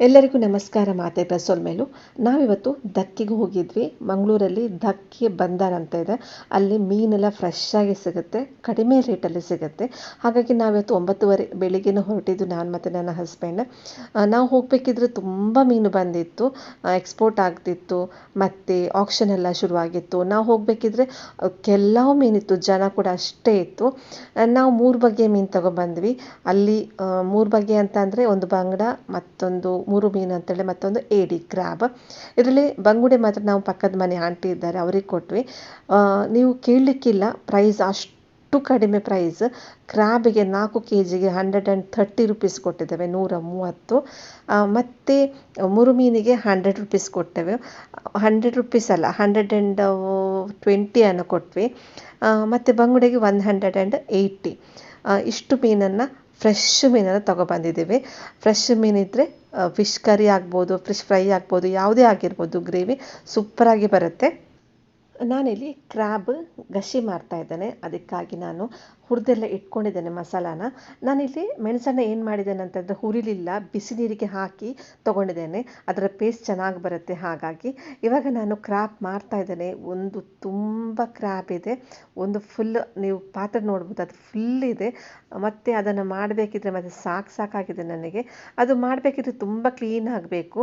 ಎಲ್ಲರಿಗೂ ನಮಸ್ಕಾರ, ಮಾತೆ ಬಸೋಲ್ ಮೇಲೂ ನಾವಿವತ್ತು ದಕ್ಕಿಗೆ ಹೋಗಿದ್ವಿ. ಮಂಗಳೂರಲ್ಲಿ ದಕ್ಕಿ ಬಂದರ್ ಅಂತ ಇದೆ. ಅಲ್ಲಿ ಮೀನೆಲ್ಲ ಫ್ರೆಶ್ ಆಗಿ ಸಿಗುತ್ತೆ, ಕಡಿಮೆ ರೇಟಲ್ಲಿ ಸಿಗುತ್ತೆ. ಹಾಗಾಗಿ ನಾವಿವತ್ತು ಒಂಬತ್ತುವರೆ ಬೆಳಿಗ್ಗೆನ ಹೊರಟಿದ್ದು ನಾನು ಮತ್ತು ನನ್ನ ಹಸ್ಬೆಂಡ್ ನಾವು ಹೋಗಬೇಕಿದ್ರೆ ತುಂಬ ಮೀನು ಬಂದಿತ್ತು. ಎಕ್ಸ್ಪೋರ್ಟ್ ಆಗ್ತಿತ್ತು. ಮತ್ತು ಆಕ್ಷನ್ ಎಲ್ಲ ಶುರುವಾಗಿತ್ತು. ನಾವು ಹೋಗಬೇಕಿದ್ರೆ ಕೆಲವು ಮೀನಿತ್ತು, ಜನ ಕೂಡ ಅಷ್ಟೇ ಇತ್ತು. ನಾವು ಮೂರು ಬಗೆಯ ಮೀನು ತಗೊಬಂದ್ವಿ. ಅಲ್ಲಿ ಮೂರು ಬಗೆ ಅಂತ ಒಂದು ಬಂಗಡ, ಮತ್ತೊಂದು ಮೂರು ಮೀನು ಅಂತೇಳಿ ಮತ್ತೊಂದು ಏಡಿ ಕ್ರಾಬ್ ಇದರಲ್ಲಿ ಬಂಗುಡೆ ಮಾತ್ರ ನಾವು ಪಕ್ಕದ ಮನೆ ಆಂಟಿ ಇದ್ದಾರೆ, ಅವ್ರಿಗೆ ಕೊಟ್ವಿ. ನೀವು ಕೇಳಲಿಕ್ಕಿಲ್ಲ ಪ್ರೈಸ್ ಅಷ್ಟು ಕಡಿಮೆ ಪ್ರೈಸ್ ಕ್ರಾಬಿಗೆ ನಾಲ್ಕು ಕೆ ಜಿಗೆ ಹಂಡ್ರೆಡ್ ಆ್ಯಂಡ್ ಥರ್ಟಿ ರುಪೀಸ್ ಕೊಟ್ಟಿದ್ದೇವೆ, ನೂರ ಮೂವತ್ತು. ಮತ್ತು ಮೂರು ಮೀನಿಗೆ ಹಂಡ್ರೆಡ್ ರುಪೀಸ್ ಕೊಟ್ಟೆವು. ಹಂಡ್ರೆಡ್ ರುಪೀಸ್ ಅಲ್ಲ ಹಂಡ್ರೆಡ್ ಆ್ಯಂಡ್ ಟ್ವೆಂಟಿಯನ್ನು ಕೊಟ್ವಿ. ಮತ್ತು ಬಂಗುಡೆಗೆ ಒನ್ ಹಂಡ್ರೆಡ್ ಆ್ಯಂಡ್ ಏಯ್ಟಿ ಇಷ್ಟು ಮೀನನ್ನು ಫ್ರೆಶ್ ಮೀನನ್ನು ತಗೊಬಂದಿದ್ದೀವಿ. ಫ್ರೆಶ್ ಮೀನಿದ್ದರೆ ಫಿಶ್ ಕರಿ ಆಗ್ಬೋದು ಫಿಶ್ ಫ್ರೈ ಆಗ್ಬೋದು, ಯಾವುದೇ ಆಗಿರ್ಬೋದು ಗ್ರೇವಿ ಸೂಪರಾಗಿ ಬರುತ್ತೆ. ನಾನಿಲ್ಲಿ ಕ್ರ್ಯಾಬ್ ಗಸಿ ಮಾಡ್ತಾ ಇದ್ದೇನೆ. ಅದಕ್ಕಾಗಿ ನಾನು ಹುರಿದೆಲ್ಲ ಇಟ್ಕೊಂಡಿದ್ದೇನೆ ಮಸಾಲಾನ. ನಾನಿಲ್ಲಿ ಮೆಣಸನ್ನ ಏನು ಮಾಡಿದ್ದೇನೆ ಅಂತಂದರೆ ಹುರಿಲಿಲ್ಲ, ಬಿಸಿ ನೀರಿಗೆ ಹಾಕಿ ತೊಗೊಂಡಿದ್ದೇನೆ. ಅದರ ಪೇಸ್ಟ್ ಚೆನ್ನಾಗಿ ಬರುತ್ತೆ ಹಾಗಾಗಿ. ಇವಾಗ ನಾನು ಕ್ರ್ಯಾಬ್ ಮಾಡ್ತಾ ಇದ್ದೇನೆ. ಒಂದು ತುಂಬ ಕ್ರ್ಯಾಬ್ ಇದೆ. ಒಂದು ಫುಲ್ ನೀವು ಪಾತ್ರೆ ನೋಡ್ಬೋದು, ಅದು ಫುಲ್ ಇದೆ. ಮತ್ತು ಅದನ್ನು ಮಾಡಬೇಕಿದ್ರೆ ಮತ್ತು ಸಾಕು ಸಾಕಾಗಿದೆ ನನಗೆ. ಅದು ಮಾಡಬೇಕಿದ್ರೆ ತುಂಬ ಕ್ಲೀನ್ ಆಗಬೇಕು.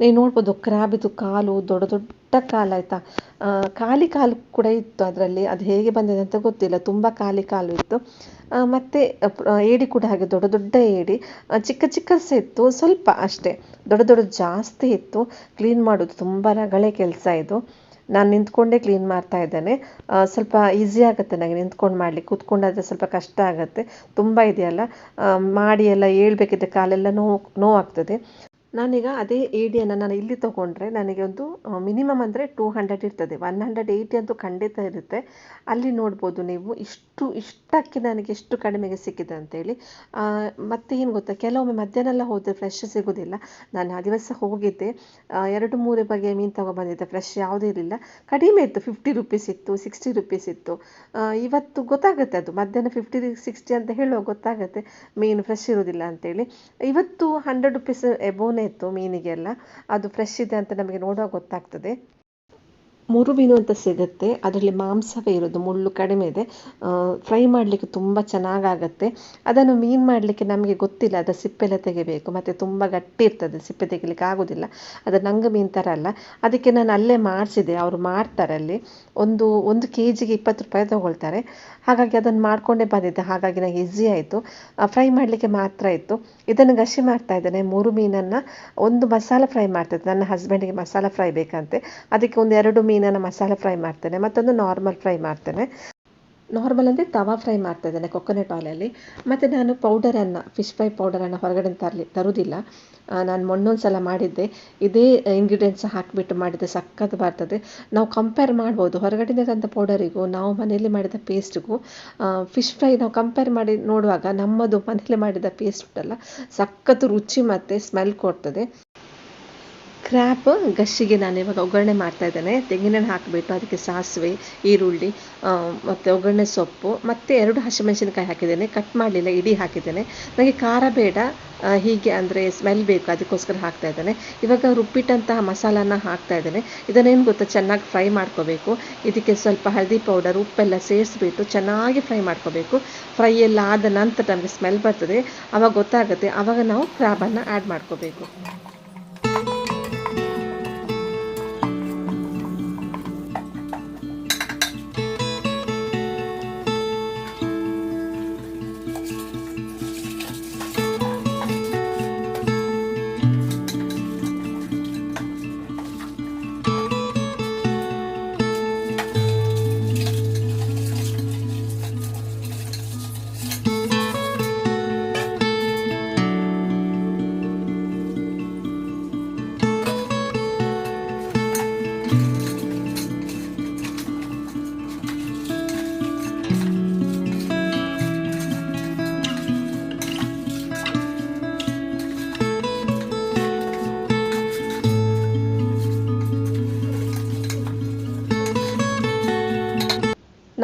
ನೀವು ನೋಡ್ಬೋದು ಕ್ರ್ಯಾಬಿದು ಕಾಲು ದೊಡ್ಡ ದೊಡ್ಡ ಕಾಲು ಆಯಿತಾ? ಖಾಲಿ ಕಾಲು ಕೂಡ ಇತ್ತು ಅದರಲ್ಲಿ. ಅದು ಹೇಗೆ ಬಂದಿದೆ ಅಂತ ಗೊತ್ತಿಲ್ಲ. ತುಂಬ ಖಾಲಿ ಕಾಲು ಇತ್ತು. ಮತ್ತು ಏಡಿ ಕೂಡ ಹಾಗೆ ದೊಡ್ಡ ದೊಡ್ಡ ಏಡಿ. ಚಿಕ್ಕ ಚಿಕ್ಕ ಸಹ ಸ್ವಲ್ಪ ಅಷ್ಟೇ. ದೊಡ್ಡ ದೊಡ್ಡ ಜಾಸ್ತಿ ಇತ್ತು. ಕ್ಲೀನ್ ಮಾಡೋದು ತುಂಬ ರಗಳೆ ಕೆಲಸ ಇದು. ನಾನು ನಿಂತ್ಕೊಂಡೇ ಕ್ಲೀನ್ ಮಾಡ್ತಾ ಇದ್ದೇನೆ. ಸ್ವಲ್ಪ ಈಸಿ ಆಗುತ್ತೆ ನನಗೆ ನಿಂತ್ಕೊಂಡು ಮಾಡಲಿಕ್ಕೆ. ಕೂತ್ಕೊಂಡಾದರೆ ಸ್ವಲ್ಪ ಕಷ್ಟ ಆಗುತ್ತೆ. ತುಂಬ ಇದೆಯಲ್ಲ? ಮಾಡಿ ಎಲ್ಲ ಏಳಬೇಕಿದ್ರೆ ಕಾಲೆಲ್ಲ ನೋವು, ನೋವಾಗ್ತದೆ. ನಾನೀಗ ಅದೇ ಏಡಿಯನ್ನು ನಾನು ಇಲ್ಲಿ ತೊಗೊಂಡ್ರೆ ನನಗೆ ಒಂದು ಮಿನಿಮಮ್ ಅಂದರೆ ಟೂ ಹಂಡ್ರೆಡ್ ಇರ್ತದೆ. ಒನ್ ಹಂಡ್ರೆಡ್ ಏಯ್ಟಿ ಅಂತೂ ಖಂಡಿತ ಇರುತ್ತೆ. ಅಲ್ಲಿ ನೋಡ್ಬೋದು ನೀವು ಇಷ್ಟು, ಇಷ್ಟಕ್ಕೆ ನನಗೆ ಎಷ್ಟು ಕಡಿಮೆಗೆ ಸಿಕ್ಕಿದೆ ಅಂತೇಳಿ ಮತ್ತೆ ಏನು ಗೊತ್ತಾ? ಕೆಲವೊಮ್ಮೆ ಮಧ್ಯಾಹ್ನ ಎಲ್ಲ ಹೋದರೆ ಫ್ರೆಶ್ ಸಿಗೋದಿಲ್ಲ. ನಾನು ಆ ದಿವಸ ಹೋಗಿದ್ದೆ. ಎರಡು, ಮೂರು ಬಗೆಯ ಮೀನು ತೊಗೊಬಂದಿದ್ದೆ. ಫ್ರೆಶ್ ಯಾವುದೂ ಇರಲಿಲ್ಲ. ಕಡಿಮೆ ಇತ್ತು. ಫಿಫ್ಟಿ ರುಪೀಸ್ ಇತ್ತು ಸಿಕ್ಸ್ಟಿ ರುಪೀಸ್ ಇತ್ತು. ಇವತ್ತು ಗೊತ್ತಾಗುತ್ತೆ ಅದು. ಮಧ್ಯಾಹ್ನ ಫಿಫ್ಟಿ ಸಿಕ್ಸ್ಟಿ ಅಂತ ಹೇಳುವಾಗ ಗೊತ್ತಾಗುತ್ತೆ. ಮೀನು ಫ್ರೆಶ್ ಇರೋದಿಲ್ಲ ಅಂತೇಳಿ ಇವತ್ತು ಹಂಡ್ರೆಡ್ ರುಪೀಸ್ ಎಬೋನೇ ಇತ್ತು ಮೀನಿಗೆಲ್ಲ. ಅದು ಫ್ರೆಶ್ ಇದೆ ಅಂತ ನಮಗೆ ನೋಡುವಾಗ ಗೊತ್ತಾಗ್ತದೆ. ಮೂರು ಮೀನು ಅಂತ ಸಿಗುತ್ತೆ. ಅದರಲ್ಲಿ ಮಾಂಸವೇ ಇರೋದು, ಮುಳ್ಳು ಕಡಿಮೆ ಇದೆ. ಫ್ರೈ ಮಾಡಲಿಕ್ಕೆ ತುಂಬ ಚೆನ್ನಾಗಾಗತ್ತೆ. ಅದನ್ನು ಮೀನು ಮಾಡಲಿಕ್ಕೆ ನಮಗೆ ಗೊತ್ತಿಲ್ಲ ಅದರ ಸಿಪ್ಪೆಲ್ಲ ತೆಗಿಬೇಕು. ಮತ್ತು ತುಂಬ ಗಟ್ಟಿ ಇರ್ತದೆ, ಸಿಪ್ಪೆ ತೆಗಿಲಿಕ್ಕೆ ಆಗೋದಿಲ್ಲ. ಅದು ನಂಗೆ ಮೀನು ಥರ ಅಲ್ಲ. ಅದಕ್ಕೆ ನಾನು ಅಲ್ಲೇ ಮಾಡಿಸಿದೆ. ಅವರು ಮಾಡ್ತಾರೆ ಅಲ್ಲಿ. ಒಂದು ಒಂದು ಕೆ ಜಿಗೆ ಇಪ್ಪತ್ತು ರೂಪಾಯಿ ತೊಗೊಳ್ತಾರೆ. ಹಾಗಾಗಿ ಅದನ್ನು ಮಾಡಿಕೊಂಡೇ ಬಂದಿದ್ದೆ. ಹಾಗಾಗಿ ನನಗೆ ಈಸಿ ಆಯಿತು. ಫ್ರೈ ಮಾಡಲಿಕ್ಕೆ ಮಾತ್ರ ಇತ್ತು. ಇದನ್ನು ಗಶಿ ಮಾಡ್ತಾ ಇದ್ದೇನೆ. ಮೂರು ಮೀನನ್ನು ಒಂದು ಮಸಾಲ ಫ್ರೈ ಮಾಡ್ತಿದ್ದೆ ನನ್ನ ಹಸ್ಬೆಂಡಿಗೆ ಮಸಾಲ ಫ್ರೈ ಬೇಕಂತೆ. ಅದಕ್ಕೆ ಒಂದು ಎರಡು ಮೀನನ್ನು ಮಸಾಲೆ ಫ್ರೈ ಮಾಡ್ತೇನೆ, ಮತ್ತೊಂದು ನಾರ್ಮಲ್ ಫ್ರೈ ಮಾಡ್ತೇನೆ. ನಾರ್ಮಲ್ ಅಂದರೆ ತವಾ ಫ್ರೈ ಮಾಡ್ತಾ ಇದ್ದೇನೆ ಕೊಕೊನಟ್ ಆಯಿಲಲ್ಲಿ ಮತ್ತು ನಾನು ಪೌಡರನ್ನು ಫಿಶ್ ಫ್ರೈ ಪೌಡರನ್ನು ಹೊರಗಡೆ ತರಲಿ ತರುವುದಿಲ್ಲ ನಾನು ಮೊನ್ನೊಂದು ಸಲ ಮಾಡಿದ್ದೆ. ಇದೇ ಇಂಗ್ರೀಡಿಯೆಂಟ್ಸ್ ಹಾಕಿಬಿಟ್ಟು ಮಾಡಿದ್ದೆ ಸಖತ್ ಬರ್ತದೆ. ನಾವು ಕಂಪೇರ್ ಮಾಡ್ಬೋದು. ಹೊರಗಡೆಯಿಂದ ತಂದ ಪೌಡರಿಗೂ ನಾವು ಮನೆಯಲ್ಲಿ ಮಾಡಿದ ಪೇಸ್ಟ್ಗೂ ಫಿಶ್ ಫ್ರೈ ನಾವು ಕಂಪೇರ್ ಮಾಡಿ ನೋಡುವಾಗ ನಮ್ಮದು ಮನೆಯಲ್ಲಿ ಮಾಡಿದ ಪೇಸ್ಟ್ ಉಂಟಲ್ಲ ಸಖತ್ತು ರುಚಿ ಮತ್ತು ಸ್ಮೆಲ್ ಕೊಡ್ತದೆ. ಕ್ರ್ಯಾಪ್ ಗಶ್ಶಿಗೆ ನಾನು ಇವಾಗ ಒಗ್ಗರಣೆ ಮಾಡ್ತಾ ಇದ್ದೇನೆ. ತೆಂಗಿನೆಣ್ಣೆ ಹಾಕಿಬಿಟ್ಟು ಅದಕ್ಕೆ ಸಾಸಿವೆ, ಈರುಳ್ಳಿ ಮತ್ತು ಒಗ್ಗರಣೆ ಸೊಪ್ಪು, ಮತ್ತು ಎರಡು ಹಸಿಮೆಣಸಿನಕಾಯಿ ಹಾಕಿದ್ದೇನೆ. ಕಟ್ ಮಾಡಲಿಲ್ಲ, ಇಡೀ ಹಾಕಿದ್ದೇನೆ. ನನಗೆ ಖಾರ ಬೇಡ ಹೀಗೆ ಅಂದರೆ ಸ್ಮೆಲ್ ಬೇಕು, ಅದಕ್ಕೋಸ್ಕರ ಹಾಕ್ತಾ ಇದ್ದೇನೆ. ಇವಾಗ ರುಬ್ಬಿಟ್ಟಂತಹ ಮಸಾಲಾನ ಹಾಕ್ತಾ ಇದ್ದೇನೆ. ಇದನ್ನೇನು ಗೊತ್ತಾ? ಚೆನ್ನಾಗಿ ಫ್ರೈ ಮಾಡ್ಕೋಬೇಕು. ಇದಕ್ಕೆ ಸ್ವಲ್ಪ ಹಳದಿ ಪೌಡರ್ ಉಪ್ಪೆಲ್ಲ ಸೇರಿಸ್ಬಿಟ್ಟು ಚೆನ್ನಾಗಿ ಫ್ರೈ ಮಾಡ್ಕೋಬೇಕು. ಫ್ರೈ ಎಲ್ಲ ಆದ ನಂತರ ನಮಗೆ ಸ್ಮೆಲ್ ಬರ್ತದೆ. ಆವಾಗ ಗೊತ್ತಾಗುತ್ತೆ. ಆವಾಗ ನಾವು ಕ್ರ್ಯಾಬನ್ನು ಆ್ಯಡ್ ಮಾಡ್ಕೋಬೇಕು.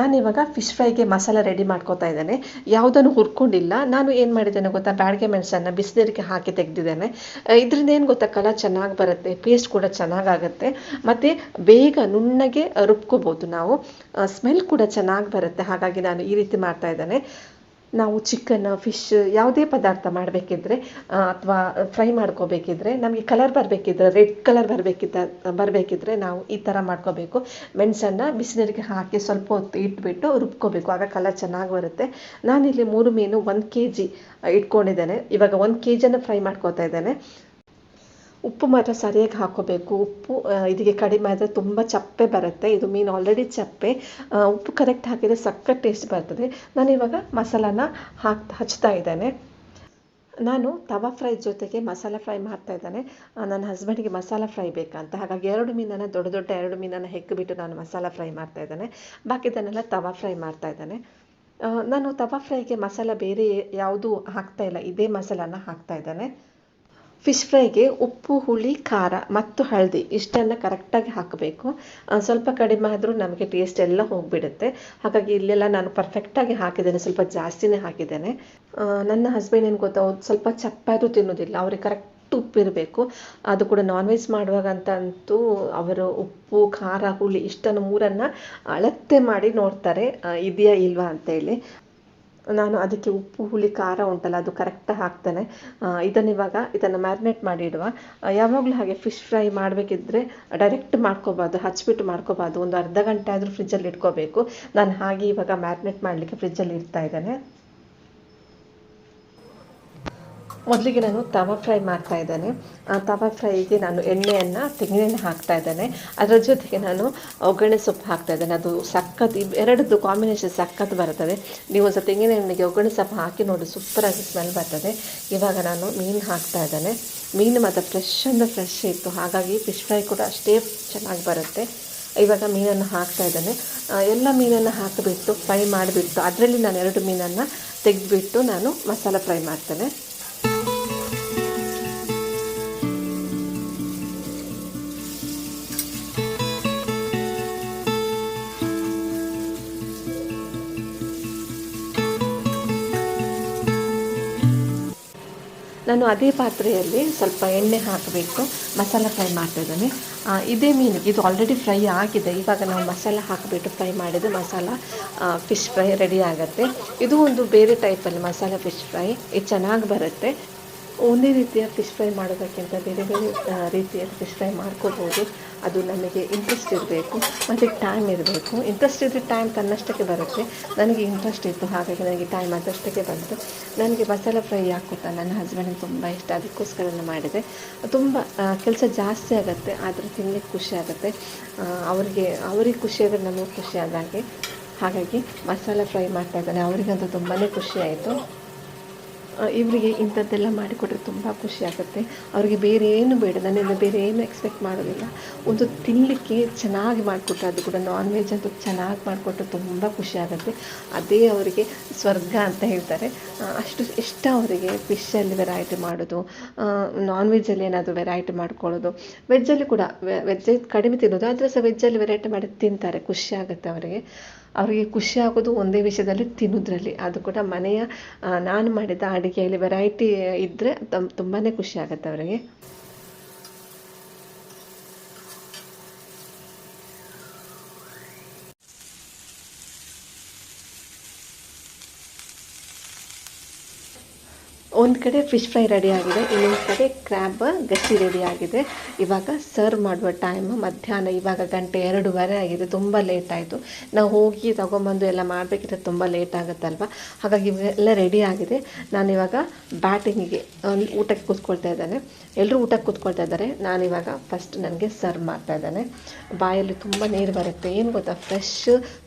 ನಾನಿವಾಗ ಫಿಶ್ ಫ್ರೈಗೆ ಮಸಾಲ ರೆಡಿ ಮಾಡ್ಕೊತಾ ಇದ್ದೇನೆ. ಯಾವುದನ್ನು ಹುರ್ಕೊಂಡಿಲ್ಲ. ನಾನು ಏನು ಮಾಡಿದ್ದೇನೆ ಗೊತ್ತಾ? ಬ್ಯಾಡಿಗೆ ಮೆಣಸನ್ನು ಬಿಸಿನೀರಿಗೆ ಹಾಕಿ ತೆಗೆದಿದ್ದೇನೆ. ಇದರಿಂದ ಏನು ಗೊತ್ತಾ? ಕಲರ್ ಚೆನ್ನಾಗಿ ಬರುತ್ತೆ. ಪೇಸ್ಟ್ ಕೂಡ ಚೆನ್ನಾಗಾಗುತ್ತೆ. ಮತ್ತು ಬೇಗ ನುಣ್ಣಗೆ ರುಬ್ಕೋಬೋದು ನಾವು. ಸ್ಮೆಲ್ ಕೂಡ ಚೆನ್ನಾಗಿ ಬರುತ್ತೆ. ಹಾಗಾಗಿ ನಾನು ಈ ರೀತಿ ಮಾಡ್ತಾ ಇದ್ದೇನೆ. ನಾವು ಚಿಕನ್ ಫಿಶ್ ಯಾವುದೇ ಪದಾರ್ಥ ಮಾಡಬೇಕಿದ್ರೆ ಅಥವಾ ಫ್ರೈ ಮಾಡ್ಕೋಬೇಕಿದ್ರೆ, ನಮಗೆ ಕಲರ್ ಬರಬೇಕಿದ್ರೆ ರೆಡ್ ಕಲರ್ ಬರಬೇಕಿದ್ದ ಬರಬೇಕಿದ್ರೆ ನಾವು ಈ ಥರ ಮಾಡ್ಕೋಬೇಕು. ಮೆಣಸನ್ನು ಬಿಸಿನೀರಿಗೆ ಹಾಕಿ ಸ್ವಲ್ಪ ಹೊತ್ತು ಇಟ್ಬಿಟ್ಟು ರುಬ್ಕೋಬೇಕು. ಆಗ ಕಲರ್ ಚೆನ್ನಾಗಿ ಬರುತ್ತೆ. ನಾನಿಲ್ಲಿ ಮೂರು ಮೀನು, ಒಂದು ಕೆ ಜಿ ಇಟ್ಕೊಂಡಿದ್ದೇನೆ. ಇವಾಗ ಒಂದು ಕೆ ಜಿಯನ್ನು ಫ್ರೈ ಮಾಡ್ಕೋತಾ ಇದ್ದೇನೆ. ಉಪ್ಪು ಮಾತ್ರ ಸರಿಯಾಗಿ ಹಾಕೋಬೇಕು. ಉಪ್ಪು ಇದಕ್ಕೆ ಕಡಿಮೆ ಆದರೆ ತುಂಬ ಚಪ್ಪೆ ಬರುತ್ತೆ. ಇದು ಮೀನು ಆಲ್ರೆಡಿ ಚಪ್ಪೆ. ಉಪ್ಪು ಕರೆಕ್ಟ್ ಹಾಕಿದರೆ ಸಕ್ಕ ಟೇಸ್ಟ್ ಬರ್ತದೆ. ನಾನು ಇವಾಗ ಮಸಾಲಾನ ಹಾಕ್ ಹಚ್ತಾ ಇದ್ದೇನೆ. ನಾನು ತವಾ ಫ್ರೈ ಜೊತೆಗೆ ಮಸಾಲ ಫ್ರೈ ಮಾಡ್ತಾ ಇದ್ದಾನೆ. ನನ್ನ ಹಸ್ಬೆಂಡಿಗೆ ಮಸಾಲ ಫ್ರೈ ಬೇಕಂತ ಹಾಗಾಗಿ ಎರಡು ಮೀನನ್ನು, ದೊಡ್ಡ ದೊಡ್ಡ ಎರಡು ಮೀನನ್ನು ಹೆಕ್ಕಿಬಿಟ್ಟು ನಾನು ಮಸಾಲ ಫ್ರೈ ಮಾಡ್ತಾ ಇದ್ದೇನೆ. ಬಾಕಿದನ್ನೆಲ್ಲ ತವಾ ಫ್ರೈ ಮಾಡ್ತಾ ಇದ್ದಾನೆ. ನಾನು ತವಾ ಫ್ರೈಗೆ ಮಸಾಲ ಬೇರೆ ಯಾವುದೂ ಹಾಕ್ತಾ ಇಲ್ಲ. ಇದೇ ಮಸಾಲಾನ ಹಾಕ್ತಾ ಇದ್ದೇನೆ. ಫಿಶ್ ಫ್ರೈಗೆ ಉಪ್ಪು, ಹುಳಿ, ಖಾರ ಮತ್ತು ಹಳದಿ ಇಷ್ಟನ್ನ ಕರೆಕ್ಟಾಗಿ ಹಾಕಬೇಕು. ಸ್ವಲ್ಪ ಕಡಿಮೆ ಆದರೂ ನಮಗೆ ಟೇಸ್ಟ್ ಎಲ್ಲ ಹೋಗಿಬಿಡುತ್ತೆ. ಹಾಗಾಗಿ ಇಲ್ಲೆಲ್ಲ ನಾನು ಪರ್ಫೆಕ್ಟಾಗಿ ಹಾಕಿದ್ದೇನೆ, ಸ್ವಲ್ಪ ಜಾಸ್ತಿನೇ ಹಾಕಿದ್ದೇನೆ. ನನ್ನ ಹಸ್ಬೆಂಡ್ ಏನು ಗೊತ್ತಾ ಸ್ವಲ್ಪ ಚಪ್ಪಾದರೂ ತಿನ್ನೋದಿಲ್ಲ, ಅವ್ರಿಗೆ ಕರೆಕ್ಟ್ ಉಪ್ಪು ಇರಬೇಕು. ಅದು ಕೂಡ ನಾನ್ ವೆಜ್ ಮಾಡುವಾಗ ಅಂತಂತೂ ಅವರು ಉಪ್ಪು, ಖಾರ, ಹುಳಿ ಇಷ್ಟನ್ನು ಮೂರನ್ನು ಅಳತೆ ಮಾಡಿ ನೋಡ್ತಾರೆ. ಇದೆಯಾ ಇಲ್ವಾ ಅಂತೇಳಿ. ನಾನು ಅದಕ್ಕೆ ಉಪ್ಪು, ಹುಳಿ, ಖಾರ ಉಂಟಲ್ಲ, ಅದು ಕರೆಕ್ಟಾಗಿ ಹಾಕ್ತೇನೆ. ಇದನ್ನು ಇವಾಗ ಇದನ್ನು ಮ್ಯಾರಿನೇಟ್ ಮಾಡಿ ಇಡುವ. ಯಾವಾಗಲೂ ಹಾಗೆ ಫಿಶ್ ಫ್ರೈ ಮಾಡಬೇಕಿದ್ರೆ ಡೈರೆಕ್ಟ್ ಮಾಡ್ಕೋಬಾರ್ದು ಹಚ್ಬಿಟ್ಟು ಮಾಡ್ಕೋಬಾರ್ದು ಒಂದು ಅರ್ಧ ಗಂಟೆ ಆದರೂ ಫ್ರಿಜ್ಜಲ್ಲಿ ಇಟ್ಕೋಬೇಕು. ನಾನು ಹಾಗೆ ಇವಾಗ ಮ್ಯಾರಿನೇಟ್ ಮಾಡಲಿಕ್ಕೆ ಫ್ರಿಜ್ಜಲ್ಲಿ ಇಡ್ತಾ ಇದ್ದೇನೆ. ಮೊದಲಿಗೆ ನಾನು ತವಾ ಫ್ರೈ ಮಾಡ್ತಾ ಇದ್ದೇನೆ. ತವಾ ಫ್ರೈಗೆ ನಾನು ಎಣ್ಣೆಯನ್ನು ತೆಂಗಿನೆಣ್ಣೆ ಹಾಕ್ತಾ ಇದ್ದೇನೆ. ಅದರ ಜೊತೆಗೆ ನಾನು ಒಗ್ಗರಣೆ ಸೊಪ್ಪು ಹಾಕ್ತಾ ಇದ್ದೇನೆ. ಅದು ಸಖತ್ ಎರಡದ್ದು ಕಾಂಬಿನೇಷನ್ ಸಖತ್ ಬರ್ತದೆ. ನೀವು ಒಂದು ತೆಂಗಿನ ಎಣ್ಣೆಗೆ ಒಗ್ಗರಣೆ ಸೊಪ್ಪು ಹಾಕಿ ನೋಡಿ, ಸೂಪರಾಗಿ ಸ್ಮೆಲ್ ಬರ್ತದೆ. ಇವಾಗ ನಾನು ಮೀನು ಹಾಕ್ತಾ ಇದ್ದೇನೆ. ಮೀನು ಮಾತ್ರ ಫ್ರೆಶ್ ಅಂದರೆ ಫ್ರೆಶ್ ಇತ್ತು. ಹಾಗಾಗಿ ಫಿಶ್ ಫ್ರೈ ಕೂಡ ಅಷ್ಟೇ ಚೆನ್ನಾಗಿ ಬರುತ್ತೆ. ಇವಾಗ ಮೀನನ್ನು ಹಾಕ್ತಾ ಇದ್ದೇನೆ. ಎಲ್ಲ ಮೀನನ್ನು ಹಾಕಿಬಿಟ್ಟು ಫ್ರೈ ಮಾಡಿಬಿಟ್ಟು, ಅದರಲ್ಲಿ ನಾನು ಎರಡು ಮೀನನ್ನು ತೆಗೆದುಬಿಟ್ಟು ನಾನು ಮಸಾಲ ಫ್ರೈ ಮಾಡ್ತೇನೆ. ನಾನು ಅದೇ ಪಾತ್ರೆಯಲ್ಲಿ ಸ್ವಲ್ಪ ಎಣ್ಣೆ ಹಾಕಬೇಕು, ಮಸಾಲ ಫ್ರೈ ಮಾಡ್ತಾಯಿದ್ದೇನೆ ಇದೇ ಮೀನು, ಇದು ಆಲ್ರೆಡಿ ಫ್ರೈ ಆಗಿದೆ. ಇವಾಗ ನಾವು ಮಸಾಲ ಹಾಕಿಬಿಟ್ಟು ಫ್ರೈ ಮಾಡಿದ್ದು ಮಸಾಲ ಫಿಶ್ ಫ್ರೈ ರೆಡಿ ಆಗುತ್ತೆ. ಇದು ಒಂದು ಬೇರೆ ಟೈಪಲ್ಲಿ ಮಸಾಲ ಫಿಶ್ ಫ್ರೈ ಇದು ಚೆನ್ನಾಗಿ ಬರುತ್ತೆ. ಒಂದೇ ರೀತಿಯ ಫಿಶ್ ಫ್ರೈ ಮಾಡೋದಕ್ಕಿಂತ ಬೇರೆ ಬೇರೆ ರೀತಿಯ ಫಿಶ್ ಫ್ರೈ ಮಾಡ್ಕೋಬೋದು. ಅದು ನಮಗೆ ಇಂಟ್ರೆಸ್ಟ್ ಇರಬೇಕು, ಮತ್ತು ಟೈಮ್ ಇರಬೇಕು. ಇಂಟ್ರೆಸ್ಟ್ ಇದ್ದರೆ ಟೈಮ್ ತನ್ನಷ್ಟಕ್ಕೆ ಬರುತ್ತೆ. ನನಗೆ ಇಂಟ್ರೆಸ್ಟ್ ಇತ್ತು, ಹಾಗಾಗಿ ನನಗೆ ಟೈಮ್ ಅದಷ್ಟಕ್ಕೆ ಬಂತು. ನನಗೆ ಮಸಾಲ ಫ್ರೈ ಹಾಕುತ್ತಾ ನನ್ನ ಹಸ್ಬೆಂಡಿಗೆ ತುಂಬ ಇಷ್ಟ. ಅದಕ್ಕೋಸ್ಕರ ಮಾಡಿದೆ. ತುಂಬ ಕೆಲಸ ಜಾಸ್ತಿ ಆಗುತ್ತೆ, ಆದರೆ ತಿನ್ನಲಿಕ್ಕೆ ಖುಷಿ ಆಗುತ್ತೆ. ಅವರಿಗೆ, ಅವ್ರಿಗೆ ಖುಷಿ ಆದರೆ ನಮಗೆ ಖುಷಿ ಆದ ಹಾಗೆ. ಹಾಗಾಗಿ ಮಸಾಲ ಫ್ರೈ ಮಾಡ್ತಾ ಇದ್ದಾನೆ. ಅವರಿಗಂತೂ ತುಂಬಾ ಖುಷಿ ಆಯಿತು. ಇವರಿಗೆ ಇಂಥದ್ದೆಲ್ಲ ಮಾಡಿಕೊಟ್ರೆ ತುಂಬ ಖುಷಿ ಆಗುತ್ತೆ. ಅವರಿಗೆ ಬೇರೆ ಏನು ಬೇಡ ನನ್ನಿಂದ ಬೇರೆ ಏನು ಎಕ್ಸ್ಪೆಕ್ಟ್ ಮಾಡೋದಿಲ್ಲ. ಒಂದು ತಿನ್ನಲಿಕ್ಕೆ ಚೆನ್ನಾಗಿ ಮಾಡಿಕೊಟ್ರೆ ಅದು ಕೂಡ ನಾನ್ ವೆಜ್ ಅಂತೂ ಚೆನ್ನಾಗಿ ಮಾಡಿಕೊಟ್ರೆ ತುಂಬ ಖುಷಿ ಆಗುತ್ತೆ. ಅದೇ ಅವರಿಗೆ ಸ್ವರ್ಗ ಅಂತ ಹೇಳ್ತಾರೆ. ಅಷ್ಟು ಇಷ್ಟ ಅವರಿಗೆ ಫಿಶಲ್ಲಿ ವೆರೈಟಿ ಮಾಡೋದು ನಾನ್ ವೆಜ್ಜಲ್ಲಿ ಏನಾದರೂ ವೆರೈಟಿ ಮಾಡ್ಕೊಳ್ಳೋದು. ವೆಜ್ಜಲ್ಲಿ ಕೂಡ ವೆಜ್ ಕಡಿಮೆ ತಿನ್ನೋದು, ಆದರೆ ಸಹ ವೆಜ್ಜಲ್ಲಿ ವೆರೈಟಿ ಮಾಡಿ ತಿಂತಾರೆ, ಖುಷಿ ಆಗುತ್ತೆ ಅವರಿಗೆ. ಅವರಿಗೆ ಖುಷಿ ಆಗೋದು ಒಂದೇ ವಿಷಯದಲ್ಲಿ ತಿನ್ನೋದ್ರಲ್ಲಿ. ಅದು ಕೂಡ ಮನೆಯ ನಾನು ಮಾಡಿದ ಅಡುಗೆಯಲ್ಲಿ ವೆರೈಟಿ ಇದ್ದರೆ ತುಂಬಾ ಖುಷಿ ಆಗುತ್ತೆ ಅವರಿಗೆ. ಒಂದು ಕಡೆ ಫಿಶ್ ಫ್ರೈ ರೆಡಿ ಆಗಿದೆ, ಇನ್ನೊಂದು ಕಡೆ ಕ್ರ್ಯಾಬ್ ಗಟ್ಟಿ ರೆಡಿ ಆಗಿದೆ. ಇವಾಗ ಸರ್ವ್ ಮಾಡುವ ಟೈಮ್ ಮಧ್ಯಾಹ್ನ ಇವಾಗ ಗಂಟೆ ಎರಡೂವರೆ ಆಗಿದೆ, ತುಂಬ ಲೇಟ್ ಆಯಿತು. ನಾವು ಹೋಗಿ ತೊಗೊಂಬಂದು ಎಲ್ಲ ಮಾಡಬೇಕಿದ್ರೆ ತುಂಬ ಲೇಟ್ ಆಗುತ್ತಲ್ವ? ಹಾಗಾಗಿ ಇವೆಲ್ಲ ರೆಡಿ ಆಗಿದೆ. ನಾನಿವಾಗ ಬ್ಯಾಟಿಂಗಿಗೆ ಊಟಕ್ಕೆ ಕೂತ್ಕೊಳ್ತಾ ಇದ್ದಾನೆ. ಎಲ್ಲರೂ ಊಟಕ್ಕೆ ಕೂತ್ಕೊಳ್ತಾ ಇದ್ದಾರೆ. ನಾನಿವಾಗ ಫಸ್ಟ್ ನನಗೆ ಸರ್ವ್ ಮಾಡ್ತಾ ಇದ್ದಾನೆ. ಬಾಯಲ್ಲಿ ತುಂಬ ನೀರು ಬರುತ್ತೆ. ಏನು ಗೊತ್ತಾ? ಫ್ರೆಶ್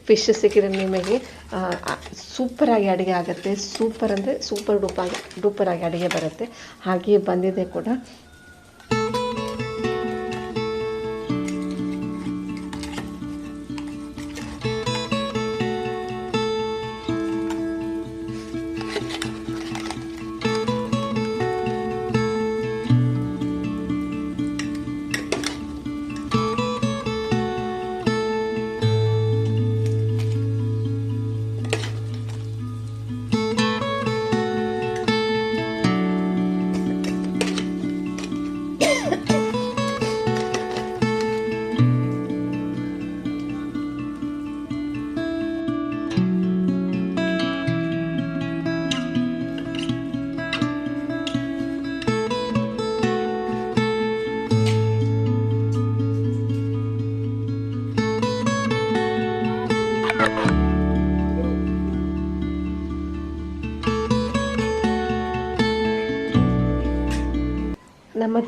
ಫಿಶ್ ಸಿಕ್ಕಿದ್ರೆ ನಿಮಗೆ ಸೂಪರಾಗಿ ಅಡುಗೆ ಆಗುತ್ತೆ. ಸೂಪರ್ ಅಂದರೆ ಸೂಪರ್ ಡೂಪಾಗಿ ಡೂಪರಾಗಿ ಅಡುಗೆ ಬರುತ್ತೆ. ಹಾಗೆಯೇ ಬಂದಿದೆ ಕೂಡ.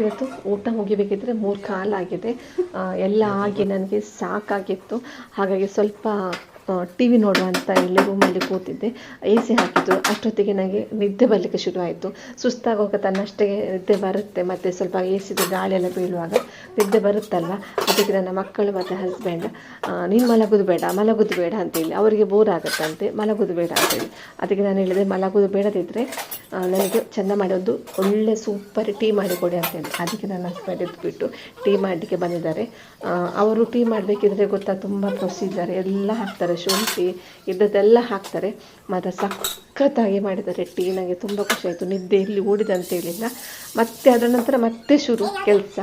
ಇವತ್ತು ಊಟ ಮುಗಿಬೇಕಿದ್ರೆ ಮೂರು ಕಾಲಾಗಿದೆ ಎಲ್ಲ ಆಗಿ ನನಗೆ ಸಾಕಾಗಿತ್ತು. ಹಾಗಾಗಿ ಸ್ವಲ್ಪ ಟಿ ವಿ ಅಂತ ಇಲ್ಲಿ ರೂಮಲ್ಲಿ ಕೂತಿದ್ದೆ. ಎ ಸಿ ಹಾಕಿದ್ದು. ಅಷ್ಟೊತ್ತಿಗೆ ನನಗೆ ನಿದ್ದೆ ಬರಲಿಕ್ಕೆ ಶುರುವಾಯಿತು. ಸುಸ್ತಾಗುವಾಗ ತನ್ನಷ್ಟೇ ನಿದ್ದೆ ಬರುತ್ತೆ. ಮತ್ತು ಸ್ವಲ್ಪ ಎ ಸಿದು ಗಾಳಿ ಎಲ್ಲ ಬೀಳುವಾಗ ನಿದ್ದೆ ಬರುತ್ತಲ್ವ? ಅದಕ್ಕೆ ನನ್ನ ಮಕ್ಕಳು ಮತ್ತು ಹಸ್ಬೆಂಡ್ ನೀನು ಮಲಗೋದು ಬೇಡ ಮಲಗೋದು ಬೇಡ ಅಂತೇಳಿ ಅವರಿಗೆ ಬೋರ್ ಆಗುತ್ತಂತೆ. ಮಲಗೋದು ಬೇಡ ಅಂತೇಳಿ ಅದಕ್ಕೆ ನಾನು ಹೇಳಿದೆ, ಮಲಗೋದು ಬೇಡದಿದ್ದರೆ ನನಗೆ ಚೆಂದ ಮಾಡೋದು ಒಳ್ಳೆ ಸೂಪರ್ ಟೀ ಮಾಡಿ ಕೊಡಿ ಅಂತೇಳಿ ಅದಕ್ಕೆ ನನ್ನ ಹಸ್ಬೆಂಡ್ ಎದ್ದುಬಿಟ್ಟು ಟೀ ಮಾಡಲಿಕ್ಕೆ ಬಂದಿದ್ದಾರೆ. ಅವರು ಟೀ ಮಾಡಬೇಕಿದ್ರೆ ಗೊತ್ತಾ ತುಂಬ ಪ್ರೊಸೀಜರ್ ಎಲ್ಲ ಹಾಕ್ತಾರೆ. ಶುಂಠಿ ಇದ್ದದ್ದೆಲ್ಲ ಹಾಕ್ತಾರೆ. ಮತ್ತು ಸಖತ್ತಾಗಿ ಮಾಡಿದ್ದಾರೆ ಟೀ ನನಗೆ ತುಂಬ ಖುಷಿಯಾಯಿತು ನಿದ್ದೆ ಇಲ್ಲಿ ಓಡಿದೆ ಅಂತೇಳಿಲ್ಲ. ಮತ್ತೆ ಅದರ ನಂತರ ಮತ್ತೆ ಶುರು, ಕೆಲಸ.